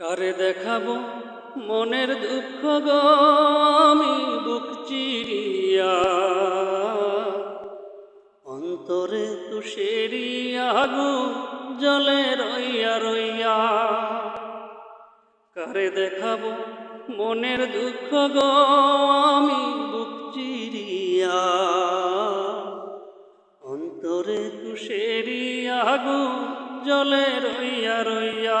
কারে দেখাবো মনের দুঃখ গো? আমি বুক চিরিয়া অন্তরে তুষেরি আগুন জলে রইয়া রইয়া কারে দেখাবো মনের দুঃখ গো? আমি বুক চিরিয়া অন্তরে তুষেরি আগুন জলে রইয়া রইয়া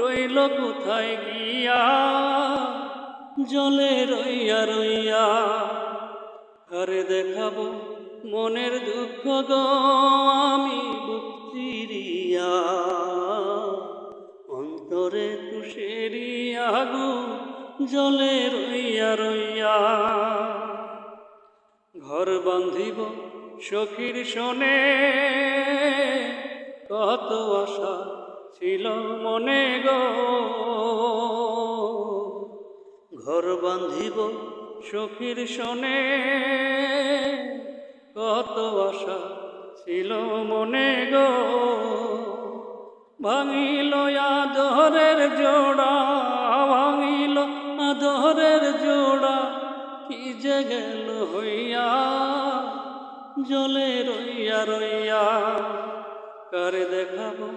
রইল কোথায় গিয়া? জলে রইয়া রইয়া। আরে দেখাবো মনের দুঃখ গো আমি বুক চিরিয়া অন্তরে তুষেরি আগুন জলে রইয়া রইয়া। ঘর বান্ধিব সখীর শোনে, কত আশা ছিল মনে গো। ঘর বান্ধিব সখীর শোনে, কত আশা ছিল মনে গো। ভাঙিল আদরের জোড়া, ভাঙিল আদরের জোড়া, কি যে গেল হইয়া, জলে রইয়া রইয়া। কারে দেখাবো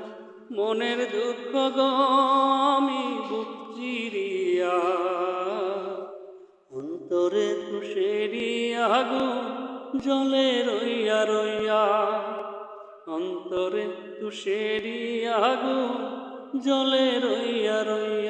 মনের দুঃখ গমি বুক অন্তরে তুষেরি আগু জলে রইয়া রইয়া অন্তরে তুষেরি আগু জলে রইয়া রইয়া